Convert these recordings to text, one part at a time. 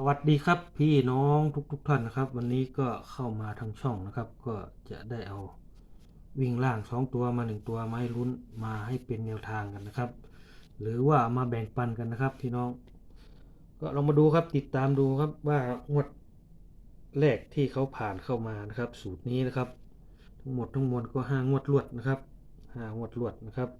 สวัสดีครับพี่น้องทุกๆทท่านนะครับ วันนี้ก็เข้ามาทางช่องนะครับ ก็จะได้เอาวิ่งล่างสองตัวมาหนึ่งตัวมาให้ลุ้นมาให้เป็นแนวทางกันนะครับ หรือว่ามาแบ่งปันกันนะครับพี่น้อง ก็ลองมาดูครับติดตามดูครับว่างวดแรกที่เขาผ่านเข้ามานะครับ สูตรนี้นะครับ ทั้งหมดทั้งมวลก็ห้างวดรวดนะครับห้างวดรวดนะครับ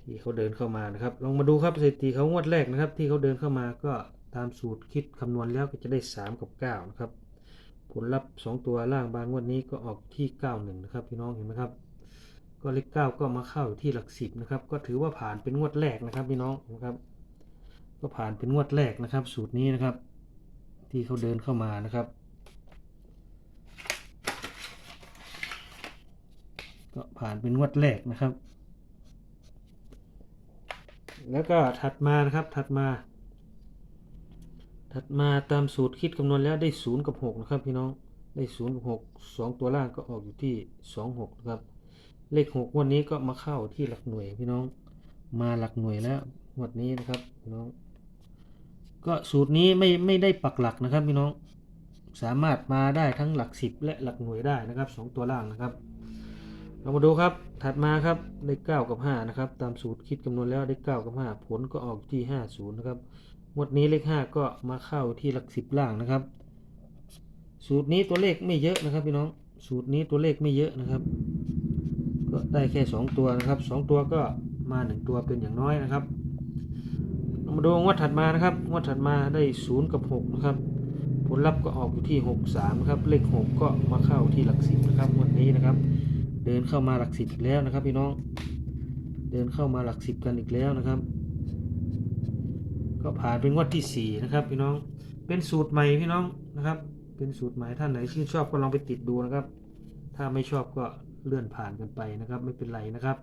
ที่เขาเดินเข้ามานะครับ ลองมาดูครับสถิติเขางวดแรกนะครับ ที่เขาเดินเข้ามาก็ ตามสูตรคิดคำนวณแล้วก็จะได้ 3 กับ 9 นะครับ ผลลัพธ์ 2 ตัวล่างบางงวดนี้ก็ออกที่ 91 นะครับพี่น้องเห็นไหมครับ ก็เลข9ก็มาเข้าอยู่ที่หลักสิบนะครับ ก็ถือว่าผ่านเป็นงวดแรกนะครับพี่น้องนะครับ ก็ผ่านเป็นงวดแรกนะครับ สูตรนี้นะครับ ที่เขาเดินเข้ามานะครับ ก็ผ่านเป็นงวดแรกนะครับ แล้วก็ถัดมานะครับถัดมา ถัดมาตามสูตรคิดคำนวณแล้วได้ศูนย์กับหกนะครับพี่น้อง ได้ศูนย์กับหกสองตัวล่างก็ออกอยู่ที่สองหกนะครับ เลขหกวันนี้ก็มาเข้าที่หลักหน่วยพี่น้อง มาหลักหน่วยแล้วงวดนี้นะครับพี่น้อง ก็สูตรนี้ไม่ไม่ได้ปักหลักนะครับพี่น้อง สามารถมาได้ทั้งหลักสิบและหลักหน่วยได้นะครับสองตัวล่างนะครับ เรามาดูครับ ถัดมาครับได้เก้ากับห้านะครับ ตามสูตรคิดคำนวณแล้วได้เก้ากับห้าผลก็ออกที่ห้าศูนย์นะครับ งวดนี้เลขห้าก็มาเข้าที่หลักสิบล่างนะครับ สูตรนี้ตัวเลขไม่เยอะนะครับพี่น้อง สูตรนี้ตัวเลขไม่เยอะนะครับ ก็ได้แค่สองตัวนะครับสองตัวก็มาหนึ่งตัวเป็นอย่างน้อยนะครับ มาดูงวดถัดมานะครับ งวดถัดมาได้ศูนย์กับหกนะครับ ผลลัพธ์ก็ออกอยู่ที่หกสามครับ เลขหกก็มาเข้าที่หลักสิบนะครับงวันนี้นะครับ เดินเข้ามาหลักสิบอีกแล้วนะครับพี่น้อง เดินเข้ามาหลักสิบกันอีกแล้วนะครับ ก็ผ่านเป็นงวดที่สี่นะครับ พี่น้องเป็นสูตรใหม่พี่น้องนะครับ เป็นสูตรใหม่ท่านไหนชื่นชอบก็ลองไปติดดูนะครับ ถ้าไม่ชอบก็เลื่อนผ่านกันไปนะครับ ไม่เป็นไรนะครับ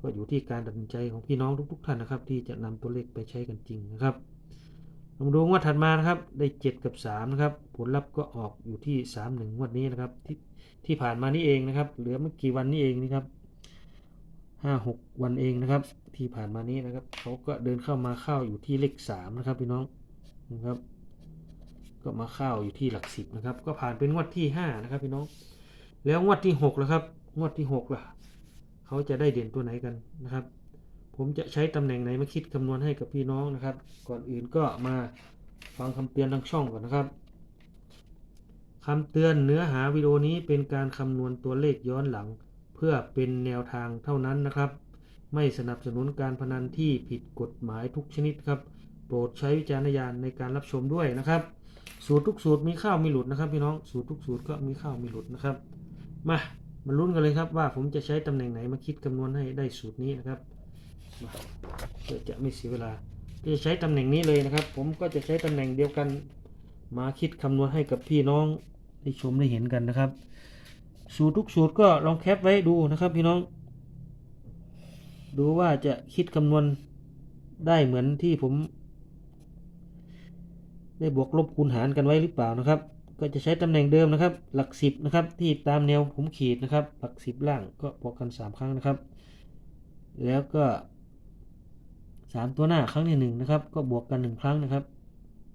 ก็อยู่ที่การตัดสินใจของพี่น้องทุก ๆ ท่านนะครับ ที่จะนำตัวเลขไปใช้กันจริงนะครับลองดูงวดถัดมานะครับ ได้ 7 กับ3นะครับ ผลลัพธ์ก็ออกอยู่ที่ 3 1งวดนี้นะครับ ที่ที่ผ่านมานี่เองนะครับ เหลือไม่กี่วันนี้เองนะครับ ห้าหกวันเองนะครับ ที่ผ่านมานี้นะครับเขาก็เดินเข้ามาเข้าอยู่ที่เลข3นะครับพี่น้องนะครับ ก็มาเข้าอยู่ที่หลักสิบนะครับ ก็ผ่านเป็นงวดที่5นะครับพี่น้อง แล้วงวดที่6แล้วครับ งวดที่6ล่ะเขาจะได้เด่นตัวไหนกันนะครับ ผมจะใช้ตำแหน่งไหนมาคิดคำนวณให้กับพี่น้องนะครับ ก่อนอื่นก็มาฟังคำเตือนทางช่องก่อนนะครับคำเตือนเนื้อหาวิดีโอนี้เป็นการคำนวณตัวเลขย้อนหลัง พื่อเป็นแนวทางเท่านั้นนะครับ ไม่สนับสนุนการพนันที่ผิดกฎหมายทุกชนิดครับ โปรดใช้วิจารณญาณในการรับชมด้วยนะครับ สูตรทุกสูตรมีข้าวมีหลุดนะครับ พี่น้องสูตรทุกสูตรก็มีข้าวมีหลุดนะครับ มามาลุ้นกันเลยครับว่าผมจะใช้ตำแหน่งไหนมาคิดคำนวณให้ได้สูตรนี้นะครับเพื่อจะไม่เสียเวลาจะใช้ตำแหน่งนี้เลยนะครับ ผมก็จะใช้ตำแหน่งเดียวกัน มาคิดคำนวณให้กับพี่น้องได้ชมได้เห็นกันนะครับ สูตรทุกสูตรก็ลองแคปไว้ดูนะครับพี่น้อง ดูว่าจะคิดคำนวณได้เหมือนที่ผม ได้บวกลบคูณหารกันไว้หรือเปล่านะครับ ก็จะใช้ตำแหน่งเดิมนะครับ หลักสิบนะครับ ที่ตามแนวผมขีดนะครับ หลักสิบล่างก็บวกกันสามครั้งนะครับ แล้วก็สามตัวหน้าครั้งที่หนึ่งนะครับ ก็บวกกันหนึ่งครั้งนะครับ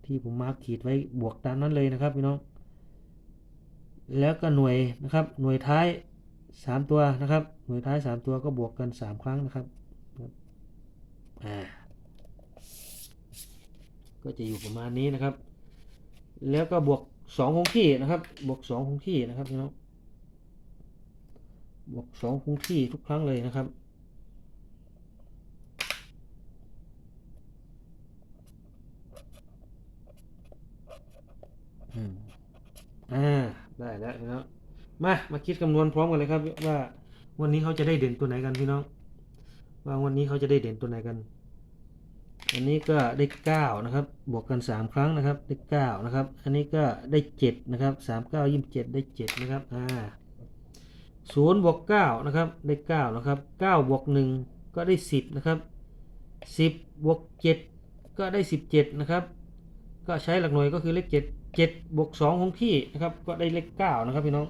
ที่ผมมาร์กขีดไว้บวกตามนั้นเลยนะครับพี่น้อง แล้วก็หน่วยนะครับหน่วยท้ายสามตัวนะครับ หน่วยท้ายสามตัวก็บวกกันสามครั้งนะครับอ่าก็จะอยู่ประมาณนี้นะครับ แล้วก็บวกสองคงที่นะครับ บวกสองคงที่นะครับพี่น้องบวกสองคงที่ทุกครั้งเลยนะครับ อืมอ่า ได้ แล้วพี่น้องมามาคิดคำนวณพร้อมกันเลยครับ ว่าวันนี้เขาจะได้เด่นตัวไหนกันพี่น้อง ว่าวันนี้เขาจะได้เด่นตัวไหนกัน อันนี้ก็ได้เก้านะครับ บวกกันสามครั้งนะครับ ได้เก้านะครับ อันนี้ก็ได้เจ็ดนะครับสามเก้ายี่สิบเจ็ดได้เจ็ดนะครับอ่าศูนย์บวกเก้านะครับ ได้เก้านะครับเก้าบวกหนึ่งก็ได้สิบนะครับสิบบวกเจ็ดก็ได้สิบเจ็ดนะครับ ก็ใช้หลักหน่วยก็คือเลขเจ็ด เจ็ดบวกสองคงที่นะครับ ก็ได้เลขเก้านะครับพี่น้อง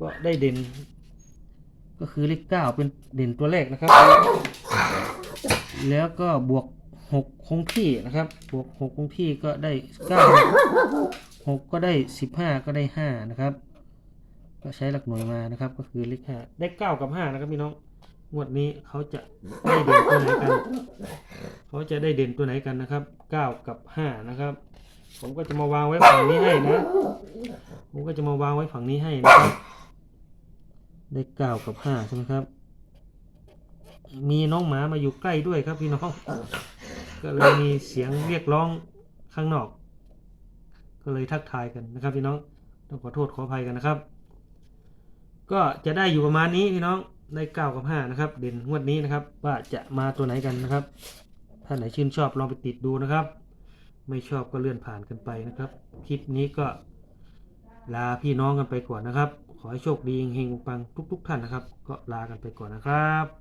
ก็ได้เด่น ก็คือเลขเก้าเป็นเด่นตัวแรกนะครับ แล้วก็บวกหกคงที่นะครับ บวกหกคงที่ก็ได้เก้าหกก็ได้สิบห้าก็ได้ห้านะครับ ก็ใช้หลักหน่วยมานะครับ ก็คือเลขห้าได้เก้ากับห้านะครับพี่น้องงวดนี้เขาจะได้เด่นตัวไหนกัน เขาจะได้เด่นตัวไหนกันนะครับเก้ากับห้านะครับ ผมก็จะมาวางไว้ฝั่งนี้ให้นะ ผมก็จะมาวางไว้ฝั่งนี้ให้นะครับได้เก้ากับห้าใช่ไหมครับ มีน้องหมามาอยู่ใกล้ด้วยครับพี่น้อง ก็เลยมีเสียงเรียกร้องข้างนอก ก็เลยทักทายกันนะครับ พี่น้อง ต้องขอโทษขออภัยกันนะครับ ก็จะได้อยู่ประมาณนี้พี่น้อง ได้เก้ากับห้านะครับ เด่นงวดนี้นะครับ ว่าจะมาตัวไหนกันนะครับ ถ้าไหนชื่นชอบลองไปติดดูนะครับ ไม่ชอบก็เลื่อนผ่านกันไปนะครับ คลิปนี้ก็ลาพี่น้องกันไปก่อนนะครับ ขอให้โชคดีเฮงปังทุก ๆ ท่านนะครับ ก็ลากันไปก่อนนะครับ